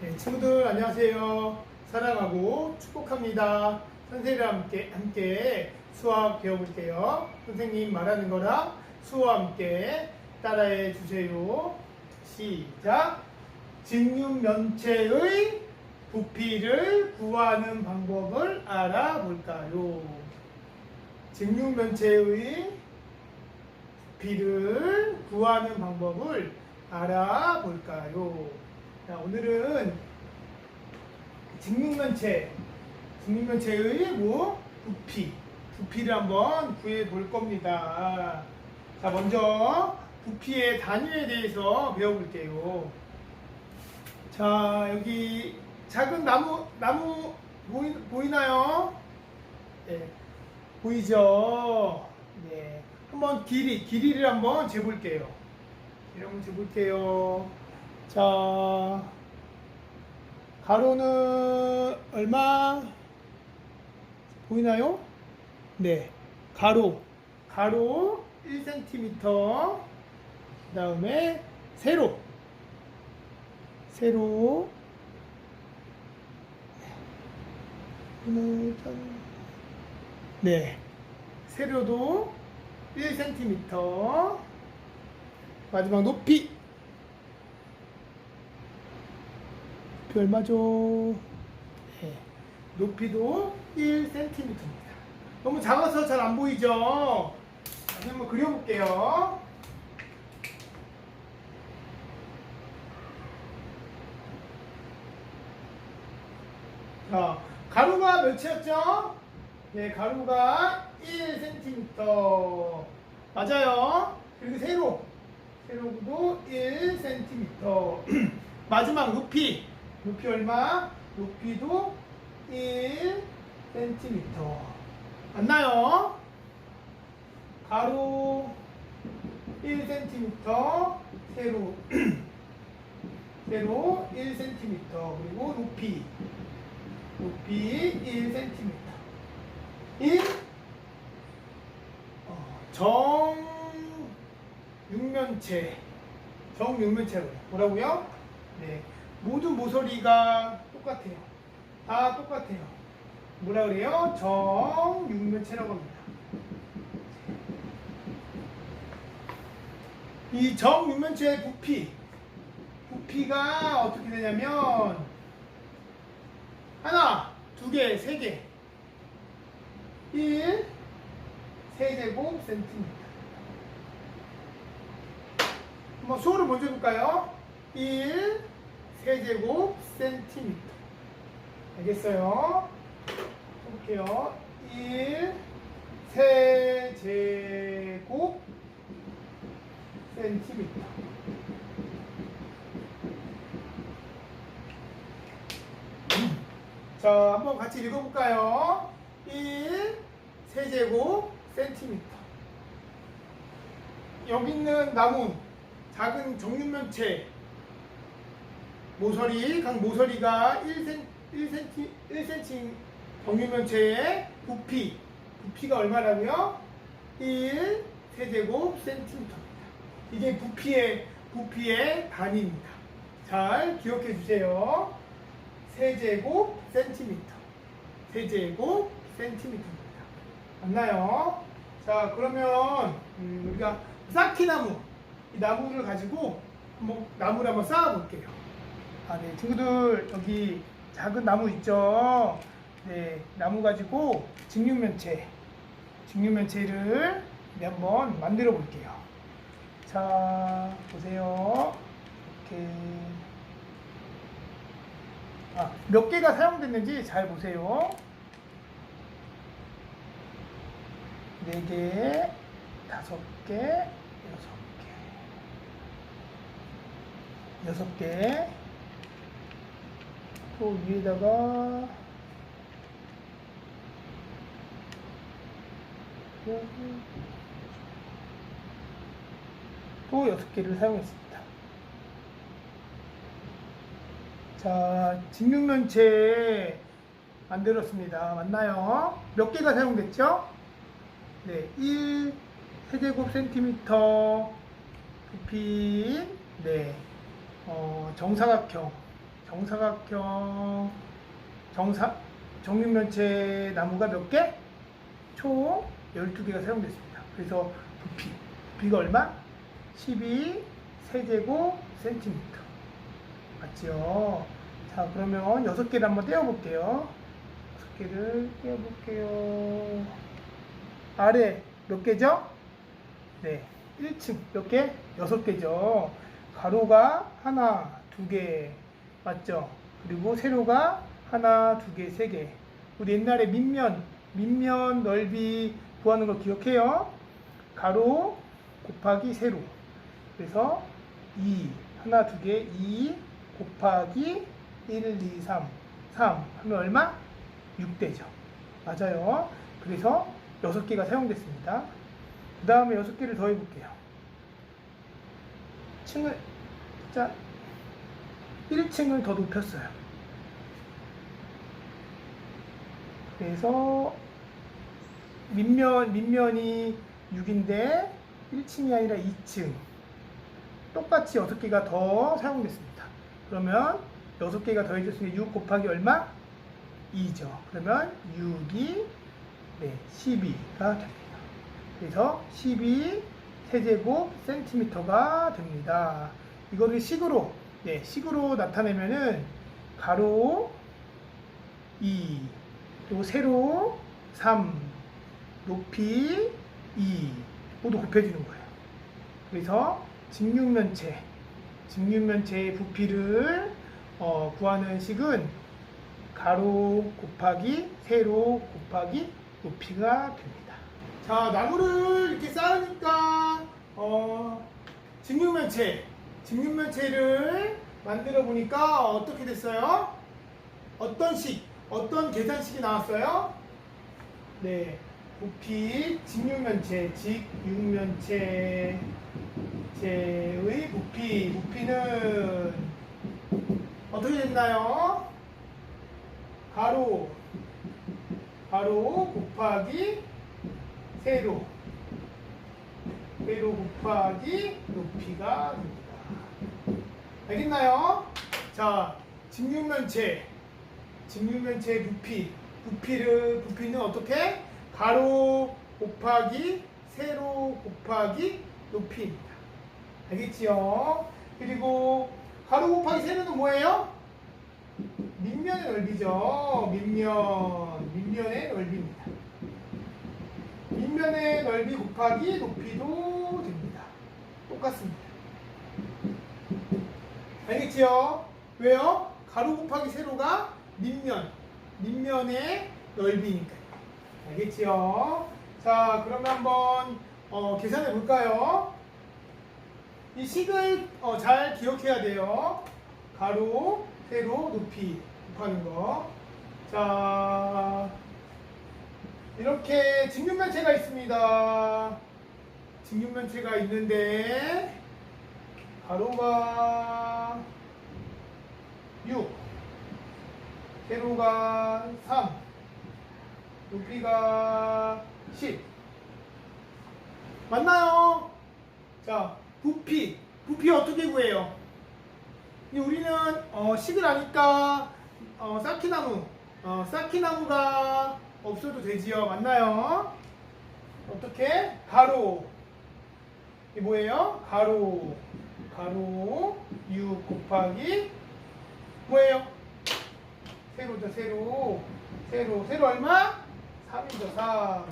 네, 친구들 안녕하세요. 사랑하고 축복합니다. 선생님과 함께, 함께 수학 배워볼게요. 선생님 말하는 거랑 수와 함께 따라해 주세요. 시작. 직육면체의 부피를 구하는 방법을 알아볼까요? 직육면체의 부피를 구하는 방법을 알아볼까요? 자, 오늘은 직육면체, 직육면체의 뭐 부피, 부피를 한번 구해 볼 겁니다. 자, 먼저 부피의 단위에 대해서 배워볼게요. 자, 여기 작은 나무, 나무 보이, 보이나요? 네, 보이죠? 네. 한번 길이, 길이를 한번 재볼게요. 길이 한번 재볼게요. 자, 가로는 얼마? 보이나요? 네. 가로. 가로 1cm. 그 다음에 세로. 세로. 네. 세로도 1cm. 마지막 높이. 높이 얼마죠? 네. 높이도 1cm입니다. 너무 작아서 잘 안 보이죠? 다시 한번 그려볼게요. 자, 가로가 몇이었죠? 네, 가로가 1cm. 맞아요. 그리고 세로. 세로도 1cm. 마지막 높이. 높이 얼마? 높이도 1cm. 맞나요? 가로 1cm, 세로 세로 1cm 그리고 높이 높이 1cm 1 어, 정육면체 정육면체로 뭐라고요? 네 모두 모서리가 똑같아요 다 똑같아요 뭐라 그래요? 정육면체라고 합니다 이 정육면체의 부피 부피가 어떻게 되냐면 하나, 두 개, 세 개. 1 세제곱 센티미터. 한번 수호를 먼저 해볼까요? 1 세제곱 센티미터. 알겠어요? 해볼게요. 1 세제곱 센티미터. 자, 한번 같이 읽어볼까요? 1 세제곱 센티미터. 여기 있는 나무, 작은 정육면체, 모서리, 각 모서리가 1cm, 1cm, 1cm 정육면체의 부피, 부피가 얼마라고요? 1 세제곱 센티미터입니다. 이게 부피의, 부피의 단위입니다. 잘 기억해 주세요. 세제곱 센티미터. 세제곱 센티미터입니다. 맞나요? 자, 그러면 음, 우리가 쌓기나무, 이 나무를 가지고 한번 나무를 한번 쌓아 볼게요. 아, 네, 친구들 여기 작은 나무 있죠? 네, 나무 가지고 직육면체, 직육면체를 한번 만들어 볼게요. 자, 보세요. 이렇게. 아, 몇 개가 사용됐는지 잘 보세요. 네 개, 다섯 개, 여섯 개, 여섯 개. 또 위에다가 또 여섯 개를 사용했습니다. 자, 직육면체 만들었습니다. 맞나요? 몇 개가 사용됐죠? 네, 1 세제곱 센티미터 부피인 네, 어, 정사각형 정사각형 정사 정육면체 나무가 몇 개? 총 12개가 사용됐습니다. 그래서 부피 부피가 얼마? 12 세제곱 센티미터 맞죠? 자 그러면 6개를 한번 떼어볼게요. 6개를 떼어볼게요. 아래 몇 개죠? 네, 1층 몇 개? 6개죠. 가로가 하나, 두 개, 맞죠? 그리고 세로가 하나, 두 개, 세 개. 우리 옛날에 밑면, 밑면 넓이 구하는 거 기억해요? 가로 곱하기 세로. 그래서 2, 하나, 두 개, 2 곱하기 1, 2, 3, 3 하면 얼마? 6대죠. 맞아요. 그래서 6개가 사용됐습니다. 그 다음에 6개를 더 해볼게요. 층을, 자, 1층을 더 높였어요. 그래서 밑면, 밑면이 6인데 1층이 아니라 2층. 똑같이 6개가 더 사용됐습니다. 그러면 6개가 더해졌으니까 6 곱하기 얼마? 2죠. 그러면 6이 네, 12가 됩니다. 그래서 12 세제곱 센티미터가 됩니다. 이거를 식으로 네, 식으로 나타내면은 가로 2, 또 세로 3, 높이 2 모두 곱해주는 거예요. 그래서 직육면체, 직육면체의 부피를 어, 구하는 식은 가로 곱하기 세로 곱하기 높이가 됩니다. 자, 나무를 이렇게 쌓으니까 어, 직육면체, 직육면체를 만들어 보니까 어떻게 됐어요? 어떤 식, 어떤 계산식이 나왔어요? 네, 부피 직육면체, 직육면체 제의 부피, 부피는 어떻게 됐나요? 가로, 가로 곱하기 세로, 세로 곱하기 높이가 됩니다. 알겠나요? 자, 직육면체, 직육면체의 부피, 부피를 부피는 어떻게? 가로 곱하기 세로 곱하기 높이입니다. 알겠지요? 그리고 가로 곱하기 세로는 뭐예요? 밑면의 넓이죠. 밑면, 밑면의 넓이입니다. 밑면의 넓이 곱하기 높이도 됩니다. 똑같습니다. 알겠지요? 왜요? 가로 곱하기 세로가 밑면, 밑면의 넓이니까요. 알겠지요? 자, 그러면 한번 어, 계산해 볼까요? 이 식을 어, 잘 기억해야 돼요. 가로, 세로, 높이 곱하는 거. 자, 이렇게 직육면체가 있습니다. 직육면체가 있는데 가로가 6, 세로가 3, 높이가 10. 맞나요? 자, 부피. 부피 어떻게 구해요? 이 우리는 어, 식을 아니까 어, 쌓기나무, 어, 쌓기나무가 없어도 되지요. 맞나요? 어떻게? 가로. 이 뭐예요? 가로. 가로 6 곱하기 뭐예요? 세로죠, 세로. 세로. 세로 얼마? 3이죠, 3.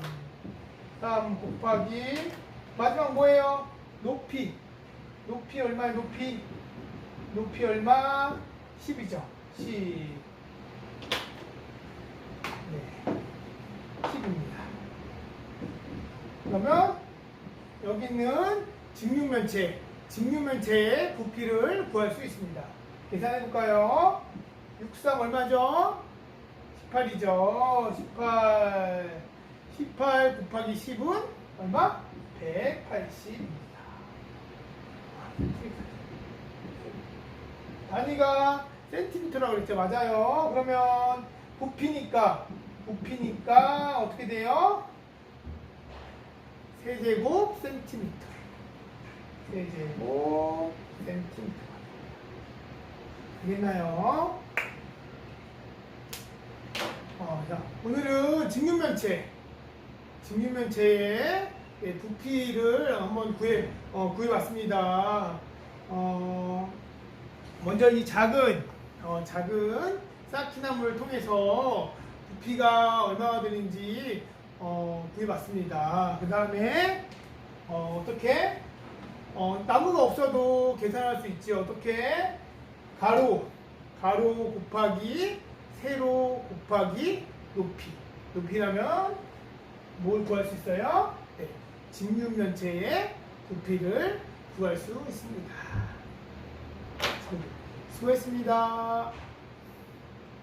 3 곱하기 마지막 뭐예요? 높이. 높이 얼마예요? 높이. 높이 얼마? 10이죠. 10. 네. 10입니다. 그러면 여기 있는 직육면체, 직육면체의 부피를 구할 수 있습니다. 계산해 볼까요? 63 얼마죠? 18이죠. 18. 18 곱하기 10은 얼마? 180입니다. 단위가 센티미터라고 그랬죠. 맞아요. 그러면 부피니까 부피니까 어떻게 돼요? 세제곱 센티미터. 세제곱 센티미터. 되겠나요? 어, 자, 오늘은 직육면체, 직육면체의 예, 부피를 한번 구해, 어, 구해봤습니다. 어, 먼저 이 작은, 어, 작은 쌓기나무를 통해서 부피가 얼마나 되는지 어, 구해봤습니다. 그 다음에 어, 어떻게? 어, 나무가 없어도 계산할 수 있지. 어떻게? 가로, 가로 곱하기 세로 곱하기 높이. 높이라면 뭘 구할 수 있어요? 네, 직육면체의 부피를 구할 수 있습니다. 수고했습니다.